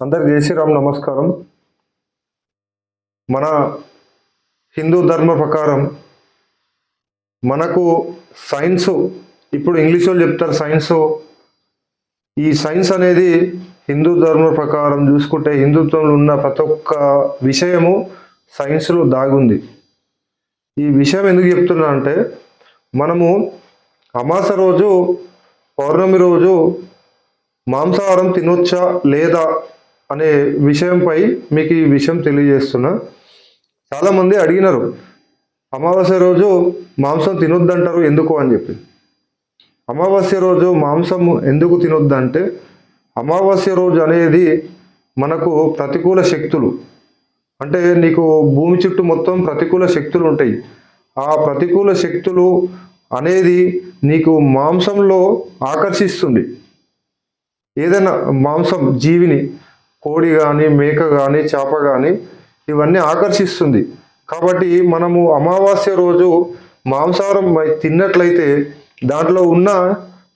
అందరు జై శ్రీరామ్ నమస్కారం. మన హిందూ ధర్మ ప్రకారం మనకు సైన్స్ ఇప్పుడు ఇంగ్లీష్ వాళ్ళు చెప్తారు సైన్స్. ఈ సైన్స్ అనేది హిందూ ధర్మ ప్రకారం చూసుకుంటే హిందుత్వంలో ఉన్న ప్రతి ఒక్క విషయము సైన్స్లో దాగుంది. ఈ విషయం ఎందుకు చెప్తున్నా అంటే మనము అమాస రోజు పౌర్ణమి రోజు మాంసాహారం తినొచ్చా లేదా అనే విషయంపై మీకు ఈ విషయం తెలియజేస్తున్నా. చాలామంది అడిగినారు అమావాస్య రోజు మాంసం తినొద్దంటారు ఎందుకు అని చెప్పి. అమావాస్య రోజు మాంసం ఎందుకు తినొద్దంటే అమావాస్య రోజు అనేది మనకు ప్రతికూల శక్తులు. అంటే నీకు భూమి చుట్టూ మొత్తం ప్రతికూల శక్తులు ఉంటాయి. ఆ ప్రతికూల శక్తులు అనేది నీకు మాంసంలో ఆకర్షిస్తుంది. ఏదైనా మాంసం జీవిని కోడి కానీ మేక కానీ చేప కానీ ఇవన్నీ ఆకర్షిస్తుంది. కాబట్టి మనము అమావాస్య రోజు మాంసాహారం తిన్నట్లయితే దాంట్లో ఉన్న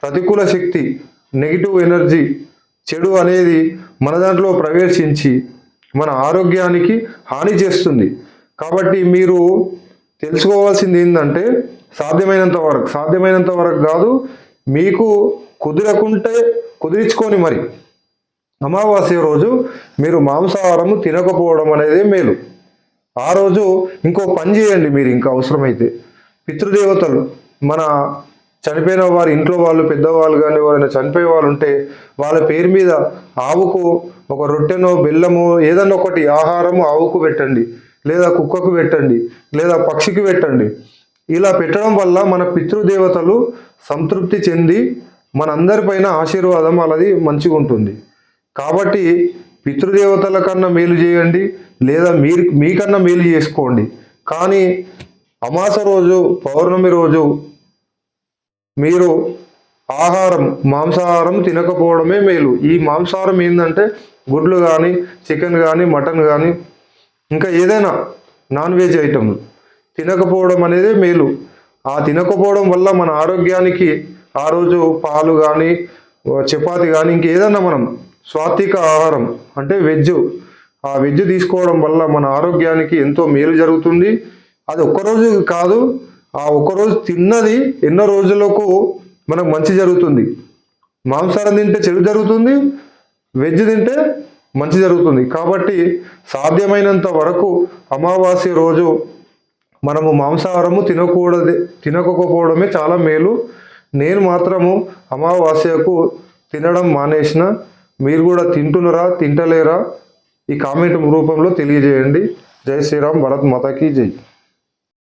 ప్రతికూల శక్తి నెగిటివ్ ఎనర్జీ చెడు అనేది మన దాంట్లో ప్రవేశించి మన ఆరోగ్యానికి హాని చేస్తుంది. కాబట్టి మీరు తెలుసుకోవాల్సింది ఏంటంటే సాధ్యమైనంత వరకు సాధ్యమైనంత వరకు కాదు మీకు కుదరకుంటే కుదిరించుకొని మరి. అమావాస్య రోజు మీరు మాంసాహారము తినకపోవడం అనేది మేలు. ఆ రోజు ఇంకో పని చేయండి మీరు ఇంకా అవసరమైతే. పితృదేవతలు మన చనిపోయిన వారి ఇంట్లో వాళ్ళు పెద్దవాళ్ళు కానీ ఎవరైనా చనిపోయే వాళ్ళు ఉంటే వాళ్ళ పేరు మీద ఆవుకు ఒక రొట్టెనో బెల్లమో ఏదన్నా ఒకటి ఆహారము ఆవుకు పెట్టండి. లేదా కుక్కకు పెట్టండి. లేదా పక్షికి పెట్టండి. ఇలా పెట్టడం వల్ల మన పితృదేవతలు సంతృప్తి చెంది మనందరిపైన ఆశీర్వాదం అలాది మంచిగా ఉంటుంది కాబట్టి పితృదేవతల కన్నా మేలు చేయండి లేదా మీరు మీకన్నా మేలు చేసుకోండి. కానీ అమాస రోజు పౌర్ణమి రోజు మీరు ఆహారం మాంసాహారం తినకపోవడమే మేలు. ఈ మాంసాహారం ఏంటంటే గుడ్లు కానీ చికెన్ కానీ మటన్ కానీ ఇంకా ఏదైనా నాన్ వెజ్ ఐటమ్లు తినకపోవడం అనేది మేలు. ఆ తినకపోవడం వల్ల మన ఆరోగ్యానికి ఆ రోజు పాలు కానీ చపాతి కానీ ఇంకేదన్నా మనం సాత్విక ఆహారం అంటే వెజ్ ఆ వెజ్ తీసుకోవడం వల్ల మన ఆరోగ్యానికి ఎంతో మేలు జరుగుతుంది. అది ఒక్కరోజు కాదు ఆ ఒక్కరోజు తిన్నది ఎన్నో రోజులకు మనకు మంచి జరుగుతుంది. మాంసాహారం తింటే చెడు జరుగుతుంది వెజ్ తింటే మంచి జరుగుతుంది. కాబట్టి సాధ్యమైనంత వరకు అమావాస్య రోజు మనము మాంసాహారము తినకూడదు తినకపోవడమే చాలా మేలు. నేను మాత్రము అమావాస్యకు తినడం మానేసిన మీరు కూడా తింటున్నారా తింటలేరా? ఈ కామెంట్ రూపంలో తెలియజేయండి. జై శ్రీరామ్ భరత్ మాతాకి జై.